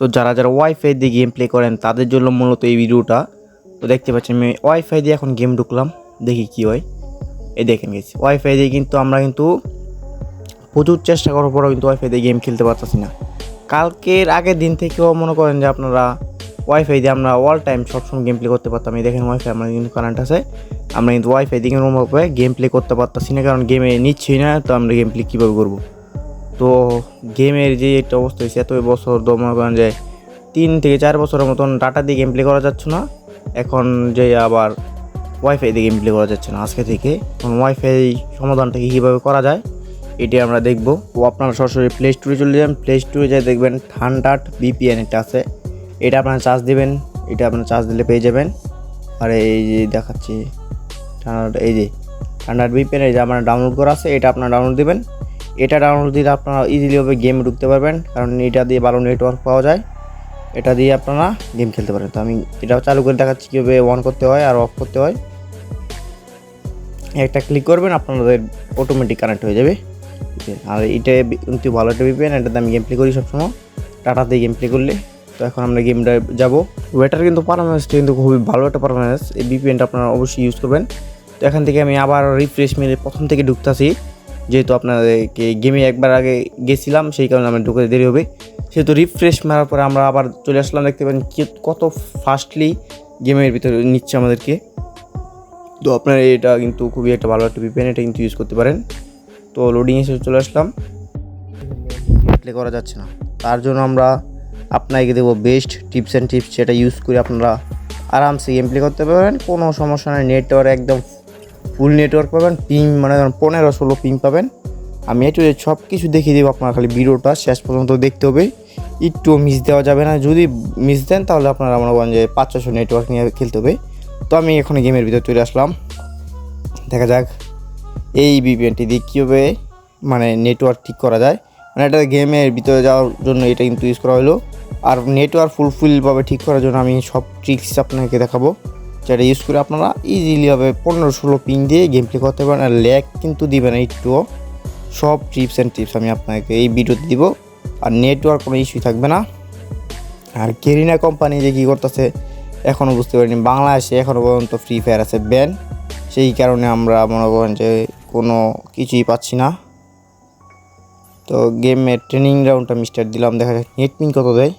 তো যারা যারা ওয়াইফাই দিয়ে গেম প্লে করেন, তাদের জন্য মূলত এই ভিডিওটা। তো দেখতে পাচ্ছেন, আমি ওয়াইফাই দিয়ে এখন গেম ঢুকলাম, দেখি কি হয়। এই দেখেন গেছি ওয়াইফাই দিয়ে কিন্তু আমরা কিন্তু প্রচুর চেষ্টা করার পরেও কিন্তু ওয়াইফাই দিয়ে গেম খেলতে পারতেছি না। কালকের আগের দিন থেকেও মনে করেন যে আপনারা ওয়াইফাই দিয়ে আমরা অল টাইম সবসময় গেম প্লে করতে পারতাম। এই দেখেন ওয়াইফাই আমার কিন্তু কারেন্ট আছে। আমরা কিন্তু ওয়াইফাই দিয়ে কোনোভাবে গেম প্লে করতে পারতাছি না, কারণ গেমে নিচ্ছি না, তো আমরা গেম প্লে কীভাবে করব? তো গেমের যে একটা অবস্থা হয়েছে এত বছর তো মনে করেন যে তিন থেকে চার বছরের মতন ডাটা দিয়ে গেম প্লে করা যাচ্ছে না। এখন যে আবার ওয়াইফাই দিয়ে গেম প্লে করা যাচ্ছে না আজকে থেকে। এখন ওয়াইফাই সমাধানটাকে কীভাবে করা যায়, এটি আমরা দেখব। ও আপনারা সরাসরি প্লে স্টোরে চলে যাবেন। প্লে স্টোরে যাই দেখবেন থান্ডার্ট বিপিএন এটা আছে। এটা আপনারা চার্জ দেবেন। এটা আপনারা চার্জ দিলে পেয়ে যাবেন। আর এই যে দেখাচ্ছি থান্ডার্ট এই যে থান্ডার্ট বিপিএন এই যে আপনার ডাউনলোড করা আছে, এটা আপনারা ডাউনলোড দিবেন। এটা ডাউনলোড দিলে আপনারা ইজিলিভাবে গেমে ঢুকতে পারবেন, কারণ এটা দিয়ে ভালো নেটওয়ার্ক পাওয়া যায়। এটা দিয়ে আপনারা গেম খেলতে পারেন তো আমি এটাও চালু করে দেখাচ্ছি কীভাবে অন করতে হয় আর অফ করতে হয়। একটা ক্লিক করবেন, আপনাদের অটোমেটিক কানেক্ট হয়ে যাবে। আর এটা কিন্তু ভালো একটা ভিপিএন এটাতে আমি গেম প্লে করি সবসময়। টাটাতে গেম প্লে করলে। তো এখন আমরা গেমটা যাব। ওয়েটার কিন্তু পারফরমেন্সটা কিন্তু খুবই ভালো একটা পারফরমেন্স এই ভিপিএনটা আপনারা অবশ্যই ইউজ করবেন। তো এখান থেকে আমি আবার রিফ্রেশ মেরে প্রথম থেকে ঢুকতেছি। যেহেতু আপনাদেরকে গেমে একবার আগে গেছিলাম, সেই কারণে আমার ঢুকে দেরি হবে। সেহেতু রিফ্রেশ মারার পরে আমরা আবার চলে আসলাম, দেখতে পারেন কত ফাস্টলি গেমের ভিতরে নিচ্ছে আমাদেরকে। তো আপনার এটা কিন্তু খুবই একটা ভালো একটা ভিপিএন এটা কিন্তু ইউজ করতে পারেন। তো লোডিং এসে চলে আসলাম। প্লে করা যাচ্ছে না। তার জন্য আমরা আপনাকে দেবো বেস্ট টিপস অ্যান্ড টিপস যেটা ইউজ করে আপনারা আরামসে গেম প্লে করতে পারবেন কোনো সমস্যা নেই নেটওয়ার্ক একদম ফুল নেটওয়ার্ক পাবেন পিং মানে ধরুন পনেরো ষোলো পিং পাবেন। আমি একটু সব কিছু দেখিয়ে দেবো আপনার খালি ভিডিওটা, শেষ পর্যন্ত দেখতে হবে। একটু মিস দেওয়া যাবে না। যদি মিস দেন তাহলে আপনারা মনে করেন যে পাঁচ ছশো নেটওয়ার্ক নিয়ে খেলতে হবে। তো আমি এখন গেমের ভিতরে চলে আসলাম। দেখা যাক এই ভিপিএনটি দিয়ে কীভাবে মানে নেটওয়ার্ক ঠিক করা যায়। মানে এটা গেমের ভিতরে যাওয়ার জন্য এটা কিন্তু ইউজ করা হলো। আর নেটওয়ার্ক ফুলফিলভাবে ঠিক করার জন্য আমি সব ট্রিক্স আপনাকে দেখাবো। যেটা ইউজ করে আপনারা ইজিলিভাবে পনেরো ষোলো পিং দিয়ে গেম প্লে করতে পারেন আর ল্যাগ কিন্তু দিবেন একটুও। সব টিপস অ্যান্ড টিপস আমি আপনাকে এই ভিডিওতে দিব। আর নেটওয়ার্ক কোনো ইস্যু থাকবে না। আর কেরিনা কোম্পানি যে কী করতেছে এখনও বুঝতে পারিনি, বাংলাদেশে এখনও পর্যন্ত ফ্রি ফায়ার আছে ব্যান সেই কারণে আমরা মনে করেন যে কোনো কিছুই পাচ্ছি না। তো গেমের ট্রেনিং রাউন্ডটা আমি মিস্টার দিলাম, দেখা যাক নেট পিং কত দেয়।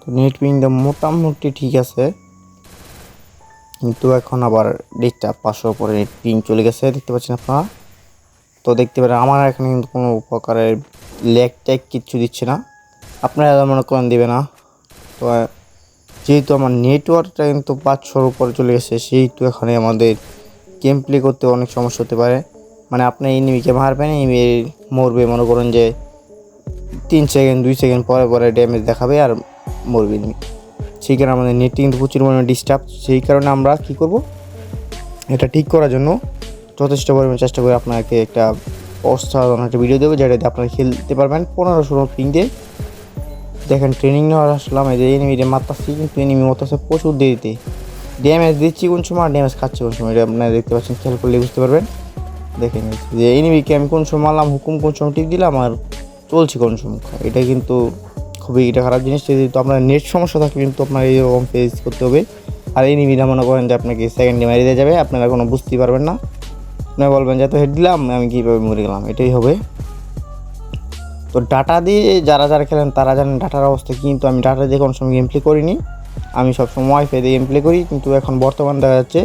তো নেট পিংটা মোটামুটি ঠিক আছে। কিন্তু এখন আবার ডেটটা পাঁচশো পরে নেট পিং চলে গেছে, দেখতে পাচ্ছেন আপনারা? তো দেখতে পারেন, আমার এখানে কিন্তু কোনো প্রকারের ল্যাগ ট্যাগ কিচ্ছু দিচ্ছে না। আপনারা মনে করেন দেবে না। তো যেহেতু আমার নেটওয়ার্কটা কিন্তু পাঁচশোর উপরে চলে গেছে, সেহেতু এখানে আমাদের গেম প্লে করতে অনেক সমস্যা হতে পারে। মানে আপনি এনিমিকে মারবেন এনিমি মরবে, মনে করেন যে তিন সেকেন্ড দুই সেকেন্ড পরে পরে ড্যামেজ দেখাবে আর মরবে এনিমি সেই কারণে আমাদের নেট কিন্তু প্রচুর পরিমাণে ডিস্টার্ব সেই কারণে আমরা কী করব? এটা ঠিক করার জন্য যথেষ্ট পরিমাণে চেষ্টা করে আপনাকে একটা অসাধারণ একটা ভিডিও দেবো যেটাতে আপনারা খেলতে পারবেন পনেরো ষোলো পিং দিয়ে। দেখেন ট্রেনিং নেওয়ার আসলাম, এই যে এনিমিটা মারতাছি, কিন্তু এনিমি মতাছে প্রচুর দেরিতে। ড্যামেজ দিচ্ছি কোন সময়, আর ড্যামেজ খাচ্ছি কোন সময়, এটা আপনারা দেখতে পাচ্ছেন, খেয়াল করলে বুঝতে পারবেন। দেখেন যে এনিমিকে আমি কোন সময় মারলাম, হুকুম কোন সময় টিপ দিলাম, আর চলছে কোন সময়। এটা কিন্তু খুবই এটা খারাপ জিনিস যেহেতু আপনার নেট সমস্যা থাকে কিন্তু আপনার এইরকম ফেস করতে হবে। আর এনিমিটা মনে করেন যে আপনাকে সেকেন্ডে মেরে দিয়ে যাবে, আপনারা কোনো বুঝতেই পারবেন না। আপনারা বলবেন যে এত হেড দিলাম, আমি কীভাবে মরে গেলাম? এটাই হবে। তো ডাটা দিয়ে যারা যারা খেলেন তারা জানেন ডাটার অবস্থা কিন্তু আমি ডাটা দিয়ে কোনো সময় গেম প্লে করিনি। আমি সবসময় ওয়াইফাই দিয়ে গেম প্লে করি, কিন্তু এখন বর্তমান দেখা যাচ্ছে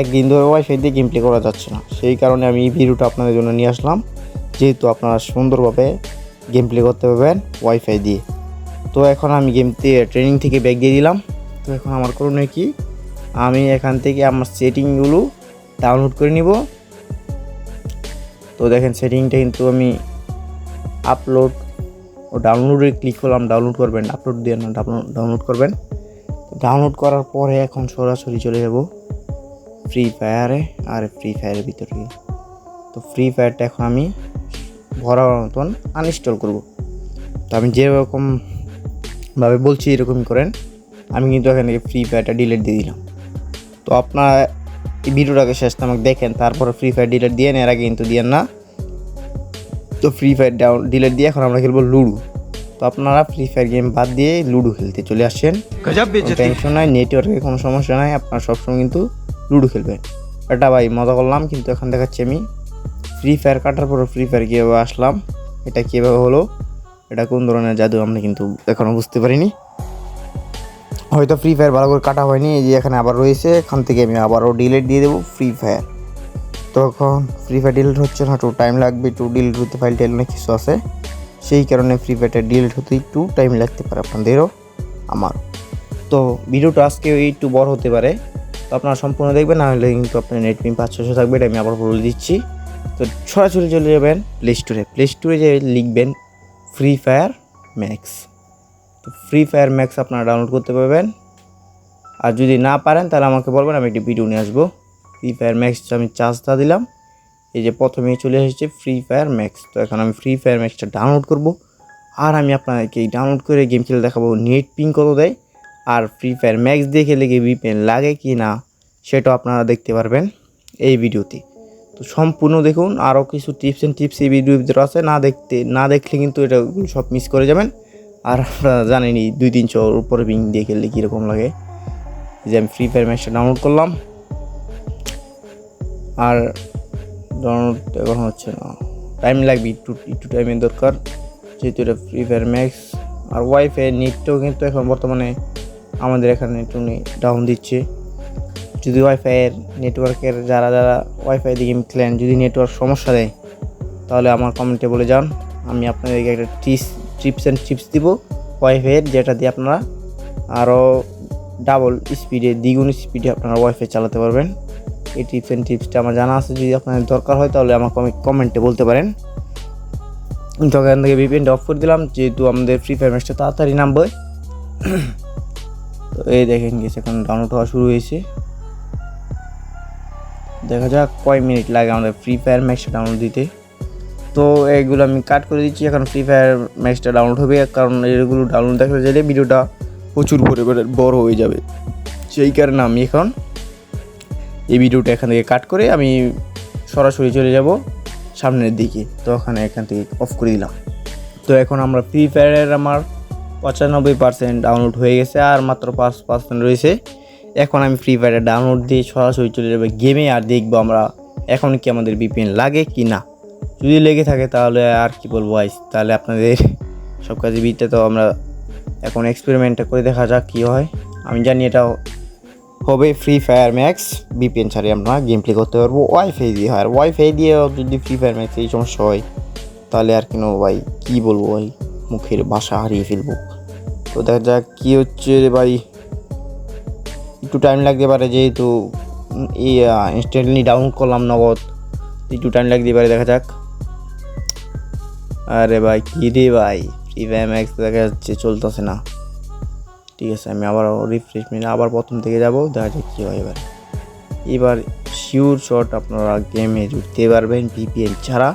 একদিন ধরে ওয়াইফাই দিয়ে গেম প্লে করা যাচ্ছে না। সেই কারণে আমি এই ভিডিওটা আপনাদের জন্য নিয়ে আসলাম। যেহেতু আপনারা সুন্দরভাবে গেম প্লে করতে পারবেন ওয়াইফাই দিয়ে। তো এখন আমি গেম ট্রেনিং থেকে ব্যাগ দিয়ে দিলাম। তো এখন আমার করণীয় কি? আমি এখান থেকে আমার সেটিংগুলো ডাউনলোড করে নিব। তো দেখেন সেটিংটা কিন্তু আমি আপলোড ও ডাউনলোডে ক্লিক করলাম ডাউনলোড করবেন আপলোড দিয়ে না ডাউনলোড করবেন। ডাউনলোড করার পরে এখন সরাসরি চলে যাব ফ্রি ফায়ারে আর ফ্রি ফায়ারের ভিতরে। তো ফ্রি ফায়ারটা এখন আমি ভরার মতন আনইনস্টল করব। তো আমি যেরকম ভাবে বলছি এরকম করেন আমি কিন্তু এখানে ফ্রি ফায়ারটা ডিলেট দিয়ে দিলাম। তো আপনারা এই ভিডিওটাকে শেষ আমাকে দেখেন তারপর ফ্রি ফায়ার ডিলেট দিয়ে এর আগে কিন্তু দিয়েন না। তো ফ্রি ফায়ার ডাউন ডিলেট দিয়ে এখন আমরা খেলব লুডো। তো আপনারা ফ্রি ফায়ার গেম বাদ দিয়ে লুডো খেলতে চলে আসেন। টেনশন নাই নেটওয়ার্কে কোনো সমস্যা নাই আপনারা সবসময় কিন্তু লুডো খেলবেন। এটা ভাই মজা করলাম কিন্তু এখন দেখাচ্ছি আমি। ফ্রি ফায়ার কাটার পর ফ্রি ফায়ার কীভাবে আসলাম এটা কীভাবে হলো এটা কোন ধরনের জাদু আমরা কিন্তু এখনও বুঝতে পারিনি। হয়তো ফ্রি ফায়ার ভালো করে কাটা হয়নি, এই যে এখানে আবার রয়েছে, এখান থেকে আমি আবারও ডিলিট দিয়ে দেবো ফ্রি ফায়ার তখন ফ্রি ফায়ার ডিলেট হচ্ছে না, একটু টাইম লাগবে, একটু ডিলিট হতে ফাইল টাইল অনেক কিছু আছে। সেই কারণে ফ্রি ফায়ারটা ডিলিট হতে একটু টাইম লাগতে পারে আপনাদেরও আমার তো ভিডিওটা আজকে একটু বড় হতে পারে, তো আপনারা সম্পূর্ণ দেখবেন, না হলে কিন্তু আপনার নেট পিন পাঁচ ছশো থাকবে, এটা আমি আবার বলে দিচ্ছি। তো সরাসরি চলে যাবেন প্লে স্টোরে প্লে স্টোরে যে লিখবেন ফ্রি ফায়ার ম্যাক্স তো ফ্রি ফায়ার ম্যাক্স আপনারা ডাউনলোড করতে পারবেন। আর যদি না পারেন, তাহলে আমাকে বলবেন, আমি একটি ভিডিও নিয়ে আসব। ফ্রি ফায়ার ম্যাক্স আমি চার্জটা দিলাম, এই যে প্রথমেই চলে এসেছে ফ্রি ফায়ার ম্যাক্স তো এখন আমি ফ্রি ফায়ার ম্যাক্সটা ডাউনলোড করব। আর আমি আপনাদেরকে এই ডাউনলোড করে গেম খেলে দেখাবো নেট পিং কত দেয়। আর ফ্রি ফায়ার ম্যাক্স দিয়ে খেলে কি ভিপিএন লাগে কি না সেটাও আপনারা দেখতে পারবেন এই ভিডিওতে তো সম্পূর্ণ দেখুন আরও কিছু টিপস অ্যান্ড টিপস এই ভিডিওর ভিতরে আছে। না দেখতে, না দেখলে কিন্তু এটা সব মিস করে যাবেন। আর আপনারা জানেনই দুই তিনশো উপরে পিং দিয়ে খেললে কীরকম লাগে। যে আমি ফ্রি ফায়ার ম্যাচটা ডাউনলোড করলাম। আর ডাউনলোড এখন হচ্ছে না। টাইম লাগবে, একটু একটু টাইমের দরকার। যেহেতু এটা ফ্রি ফায়ার ম্যাক্স আর ওয়াইফাই নেটটাও কিন্তু এখন বর্তমানে আমাদের এখানে একটু ডাউন দিচ্ছে। যদি ওয়াইফাইয়ের নেটওয়ার্কের যারা যারা ওয়াইফাই দিয়ে গেম খেলেন, যদি নেটওয়ার্ক সমস্যা দেয়, তাহলে আমার কমেন্টে বলে যান। আমি আপনাদেরকে একটা টিপস টিপস অ্যান্ড টিপস দিব। ওয়াইফাইয়ের যেটা দিয়ে আপনারা আরও ডাবল স্পিডে দ্বিগুণ স্পিডে আপনারা ওয়াইফাই চালাতে পারবেন। এই টিপস অ্যান্ড টিপসটা আমার জানা আছে। যদি আপনাদের দরকার হয়, তাহলে আমাকে কমেন্টে বলতে পারেন। তো এখান থেকে ভিপিএনটা অফ করে দিলাম। যেহেতু আমাদের ফ্রি ফায়ার ম্যাচটা তাড়াতাড়ি নামবে। তো এই দেখেন গেছে এখন ডাউনলোড হওয়া শুরু হয়েছে। দেখা যাক কয় মিনিট লাগে আমাদের ফ্রি ফায়ার ম্যাচটা ডাউনলোড দিতে। তো এগুলো আমি কাট করে দিচ্ছি, এখন ফ্রি ফায়ার ম্যাচটা ডাউনলোড হবে, কারণ এগুলো ডাউনলোড দেখতে চাইলে ভিডিওটা প্রচুর পরিমাণে বড় হয়ে যাবে। সেই কারণে আমি এখন এই ভিডিওটা এখান থেকে কাট করে আমি সরাসরি চলে যাব সামনের দিকে। তো ওখানে এখান থেকে অফ করে দিলাম। তো এখন আমরা ফ্রি ফায়ারের আমার পঁচানব্বই পার্সেন্ট ডাউনলোড হয়ে গেছে, আর মাত্র পাঁচ পার্সেন্ট রয়েছে। এখন আমি ফ্রি ফায়ারে ডাউনলোড দিয়ে সরাসরি চলে যাবে গেমে আর দেখব আমরা এখন কি আমাদের বিপিএন লাগে কি না। যদি লেগে থাকে তাহলে আর কি বলব আইস তাহলে আপনাদের সব কাজে বিটটা তো আমরা এখন এক্সপেরিমেন্টটা করে দেখা যাক কী হয়। আমি জানি এটা হবে ফ্রি ফায়ার ম্যাক্স বিপিএন ছাড়ে আমরা গেম প্লে করতে পারব। ওয়াইফাই দিয়ে হয়, আর ওয়াইফাই দিয়ে যদি ফ্রি ফায়ার ম্যাক্স এই সমস্যা হয়, তাহলে আর কেন ভাই, কী বলব ভাই, মুখের ভাষা হারিয়ে ফেলব। তো দেখা যাক কী হচ্ছে রে ভাই। একটু টাইম লাগতে পারে যেহেতু ইনস্ট্যান্টলি ডাউনলোড করলাম নগদ, একটু টাইম লাগতে পারে, দেখা যাক। আরে ভাই, কী রে ভাই? ফ্রি ফায়ার ম্যাক্স দেখা যাচ্ছে চলতেছে না। ঠিক আছে, আমি আবার রিফ্রেশমেন্ট আবার প্রথম থেকে যাব, দেখা যাক কী হয় এবার। এবার শিওর শট আপনারা গেমে জুড়তে পারবেন ভিপিএন ছাড়া।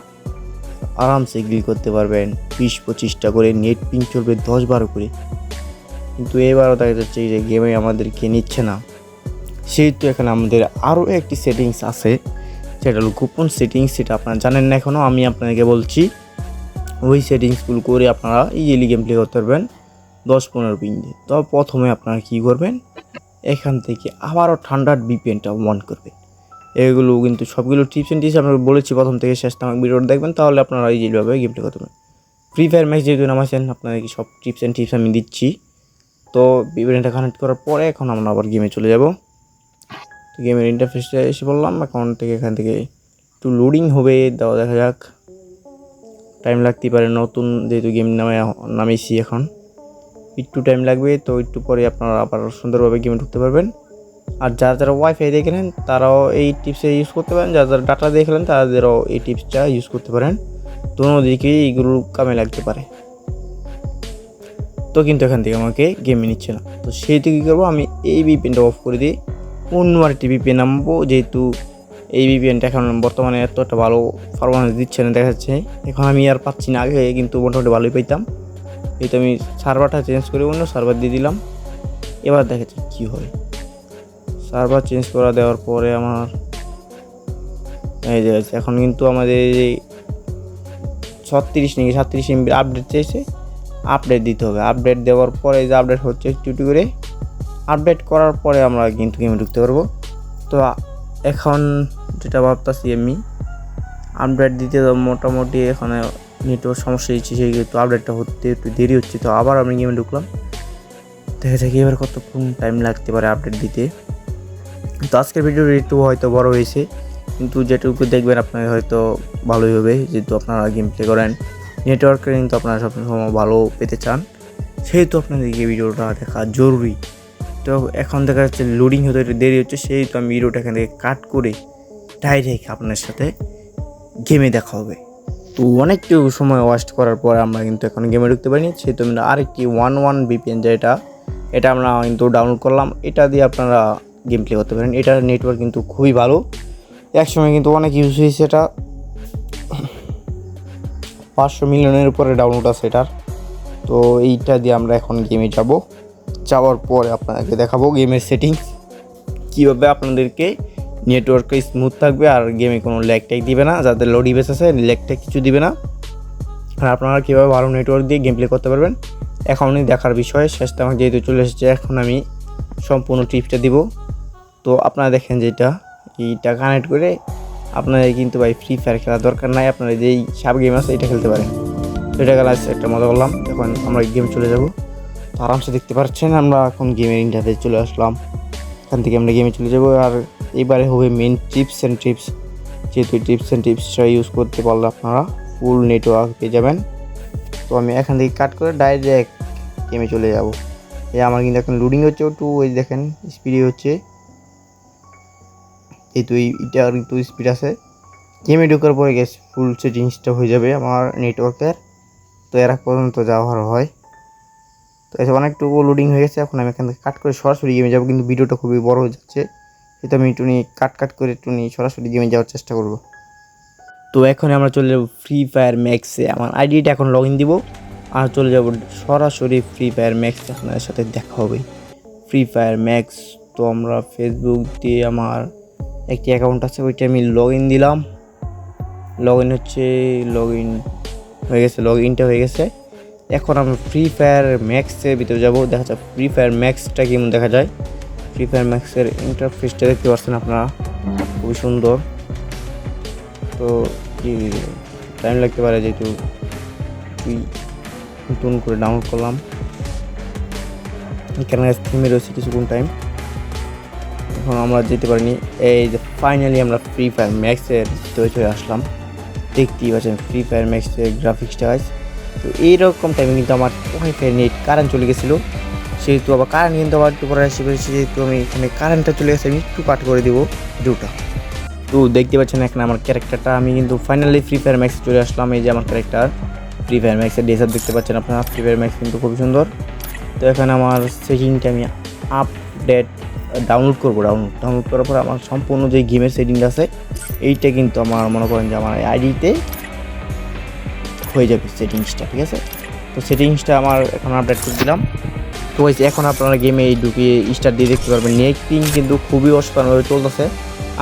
আরামসে গিল করতে পারবেন, বিশ পঁচিশটা করে নেট পিং চলবে, দশ বারো করে। কিন্তু এবারও দেখা যাচ্ছে যে গেমে আমাদেরকে নিচ্ছে না। সেহেতু এখানে আমাদের আরও একটি সেটিংস আছে, সেটা হলো গোপন সেটিংস সেটা আপনারা জানেন না এখনও আমি আপনাদেরকে বলছি, ওই সেটিংসগুলো করে আপনারা ইজিলি গেম প্লে করতে পারবেন দশ পনেরো পিং দিয়ে তো প্রথমে আপনারা কী করবেন, এখান থেকে আবারও ঠান্ডার বিপিএনটা অন করবেন। এগুলো কিন্তু সবগুলো টিপস অ্যান্ড টিপস আপনাকে বলেছি প্রথম থেকে শেষ আমার ভিডিওটা দেখবেন, তাহলে আপনারা ইজিলিভাবে গেম প্লে করতে পারবেন। ফ্রি ফায়ার ম্যাচ যেহেতু নামাইছেন, আপনাদেরকে সব টিপস অ্যান্ড টিপস আমি দিচ্ছি। তো বিপিএনটা কানেক্ট করার পরে এখন আমরা আবার গেমে চলে যাব। তো গেমের ইন্টারফেসটা এসে বললাম, এখন থেকে এখান থেকে একটু লোডিং হবে, দেওয়া দেখা যাক। টাইম লাগতেই পারে, নতুন যেহেতু গেম নামে নামিয়েছি এখন। একটু টাইম লাগবে, তো একটু পরে আপনারা আবার সুন্দরভাবে গেমে ঢুকতে পারবেন। আর যারা যারা ওয়াইফাই দিয়ে খেলেন তারাও এই টিপসে ইউজ করতে পারেন। যারা যারা ডাটা দেখলেন তাদেরও এই টিপসটা ইউজ করতে পারেন। দোনো দিকেই এইগুলো কামে লাগতে পারে। তো কিন্তু এখান থেকে আমাকে গেমে নিচ্ছে না। তো সেই সেইটা কী করব, আমি এই ভিপিএনটা অফ করে দিয়ে অন্য আরেকটি ভিপিএন নামবো, যেহেতু এই ভিপিএনটা এখন বর্তমানে এত একটা ভালো পারফরমেন্স দিচ্ছে না, দেখা যাচ্ছে। এখন আমি আর পাচ্ছি না, আগে কিন্তু মোটামুটি ভালোই পাইতাম। এই তো আমি সার্ভারটা চেঞ্জ করে অন্য সার্ভার দিয়ে দিলাম। এবার দেখা যাচ্ছে কী হয়। সার্ভার চেঞ্জ করা দেওয়ার পরে আমার এই যে, এখন কিন্তু আমাদের ছত্রিশ নাকি সাতত্রিশ এমবি আপডেট চেয়েছে আপডেট দিতে হবে। আপডেট দেওয়ার পরে যে আপডেট হচ্ছে একটু করে আপডেট করার পরে আমরা কিন্তু গেমে ঢুকতে পারব। তো এখন যেটা ভাবতেছি আমি আপডেট দিতে তো মোটামুটি এখানে নেটওয়ার্ক সমস্যা দিচ্ছে একটু আপডেটটা হতে একটু দেরি হচ্ছে, তো আবার আমি গেমে ঢুকলাম। দেখা যাক এবার কতক্ষণ টাইম লাগতে পারে আপডেট দিতে। তো আজকের ভিডিওটা একটু হয়তো বড় হয়েছে, কিন্তু যেটুকু দেখবেন আপনার হয়তো ভালোই হবে, যেহেতু আপনারা গেম প্লে করেন। নেটওয়ার্কে কিন্তু আপনারা সবসময় ভালো পেতে চান। সেহেতু আপনাদের আপনাদেরকে ভিডিওটা দেখা জরুরি। তো এখন দেখা যাচ্ছে লোডিং হতে একটু দেরি হচ্ছে, সেহেতু আমি ভিডিওটা এখান থেকে কাট করে ডাইরেক্ট আপনার সাথে গেমে দেখা হবে। তো অনেকটু সময় ওয়েস্ট করার পর আমরা কিন্তু এখন গেমে ঢুকতে পারিনি, সেহেতু আমরা আরেকটি ওয়ান ওয়ান বিপিএন যেটা এটা আমরা কিন্তু ডাউনলোড করলাম। এটা দিয়ে আপনারা গেম প্লে করতে পারেন। এটার নেটওয়ার্ক কিন্তু খুবই ভালো। একসময় কিন্তু অনেক ইউজ হয়েছে এটা। পাঁচশো মিলিয়নের উপরে ডাউনলোড আছে এটার। তো এইটা দিয়ে আমরা এখন গেমে যাব। যাওয়ার পরে আপনাদেরকে দেখাবো গেমের সেটিং কীভাবে আপনাদেরকে নেটওয়ার্কটা স্মুথ থাকবে আর গেমে কোনো ল্যাগ ট্যাগ দিবে না। যাদের লো ডিভাইস আছে ল্যাগ ট্যাগ কিছু দিবে না। আর আপনারা কীভাবে ভালো নেটওয়ার্ক দিয়ে গেম প্লে করতে পারবেন, এখনই দেখার বিষয়। শেষটা আমার যেহেতু চলে এসেছে, এখন আমি সম্পূর্ণ টিপসটা দিব। তো আপনারা দেখেন যেটা এইটা কানেক্ট করে আপনাদের কিন্তু ভাই ফ্রি ফায়ার খেলার দরকার নাই, আপনারা যেই সাব গেম আছে এটা খেলতে পারেন। এটা খেলা একটা মজা করলাম, এখন আমরা গেম চলে যাব। তো আরামসে দেখতে পাচ্ছেন, আমরা এখন গেমের ইন্টারফেস চলে আসলাম। এখান থেকে আমরা গেমে চলে যাব, আর এবারে হবে মেন টিপস অ্যান্ড টিপস যেহেতু টিপস অ্যান্ড টিপসটা ইউজ করতে পারলে আপনারা ফুল নেটওয়ার্ক পেয়ে যাবেন। তো আমি এখান থেকে কাট করে ডাইরেক্ট গেমে চলে যাব। এই আমার কিন্তু এখন লোডিং হচ্ছে একটু ওই দেখেন স্পিডে হচ্ছে। এই তো এই- এটার কিন্তু স্পিড আছে গেমে ঢোকার পরে গেছে ফুল সেটিংসটা হয়ে যাবে আমার নেটওয়ার্কের তো এর পর্যন্ত যাওয়ার হয়। তো এসে অনেকটুকু লোডিং হয়ে গেছে এখন আমি এখান থেকে কাট করে সরাসরি গেমে যাব, কিন্তু ভিডিওটা খুবই বড় হয়ে যাচ্ছে। সেটা আমি একটু কাট কাট করে একটু সরাসরি গেমে যাওয়ার চেষ্টা করব। তো এখন আমরা চলে যাব ফ্রি ফায়ার ম্যাক্সে আমার আইডিটা এখন লগ ইন দিব। আর চলে যাব সরাসরি ফ্রি ফায়ার ম্যাক্স আপনাদের সাথে দেখা হবে। ফ্রি ফায়ার ম্যাক্স তো আমরা ফেসবুক দিয়ে আমার একটি অ্যাকাউন্ট আছে, ওইটা আমি লগ ইন দিলাম। লগ ইন হচ্ছে লগ ইন হয়ে গেছে লগ ইনটা হয়ে গেছে। এখন আমরা ফ্রি ফায়ার ম্যাক্সের ভিতরে যাব। দেখা যায় ফ্রি ফায়ার ম্যাক্সটা কেমন দেখা যায়। ফ্রি ফায়ার ম্যাক্সের ইন্টারফেসটা দেখতে পাচ্ছেন আপনারা। খুবই সুন্দর। তো কি টাইম লাগতে পারে যেহেতু নতুন করে ডাউনলোড করলাম। এখানে থিমে রয়েছে কিছুক্ষণ টাইম এখন আমরা যেতে পারিনি। এই যে ফাইনালি আমরা ফ্রি ফায়ার ম্যাক্সের ভিতরে চলে আসলাম। দেখতেই পাচ্ছেন ফ্রি ফায়ার ম্যাক্সের গ্রাফিক্সটা আছে তো এইরকম টাইমে কিন্তু আমার ওয়াইফাই নেট কারেন্ট চলে গেছিল। সেহেতু আবার কারেন্ট কিন্তু আবার একটু পরে পেরেছি যেহেতু আমি এখানে কারেন্টটা চলে গেছে, আমি একটু কাট করে দেবো দুটা। তো দেখতে পাচ্ছেন এখানে আমার ক্যারেক্টারটা আমি কিন্তু ফাইনালি ফ্রি ফায়ার ম্যাক্সে চলে আসলাম। এই যে আমার ক্যারেক্টার ফ্রি ফায়ার ম্যাক্সের ডেসার দেখতে পাচ্ছেন আপনারা। ফ্রি ফায়ার ম্যাক্স কিন্তু খুবই সুন্দর। তো এখানে আমার সেটিংটা আমি আপডেট ডাউনলোড করব ডাউনলোড ডাউনলোড করার পর আমার সম্পূর্ণ যে গেমের সেটিংটা আছে, এইটা কিন্তু আমার মনে করেন যে আমার আইডিতে হয়ে যাবে সেটিংসটা ঠিক আছে? তো সেটিংসটা আমার এখন আপডেট করে দিলাম। তো হয়েছে এখন আপনারা গেমে এই ঢুকিয়ে স্টার দিয়ে দেখতে পারবেন নেট পিং কিন্তু খুবই অসাধারণভাবে চলতেছে।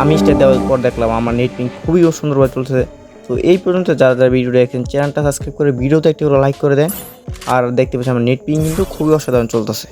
আমি স্টার দেওয়ার পর দেখলাম আমার নেট পিং খুবই সুন্দরভাবে চলতেছে। তো এই পর্যন্ত যারা যারা ভিডিও দেখেন চ্যানেলটা সাবস্ক্রাইব করে ভিডিওতে একটু লাইক করে দেন। আর দেখতে পাচ্ছেন আমার নেট পিং কিন্তু খুবই অসাধারণ চলতেছে।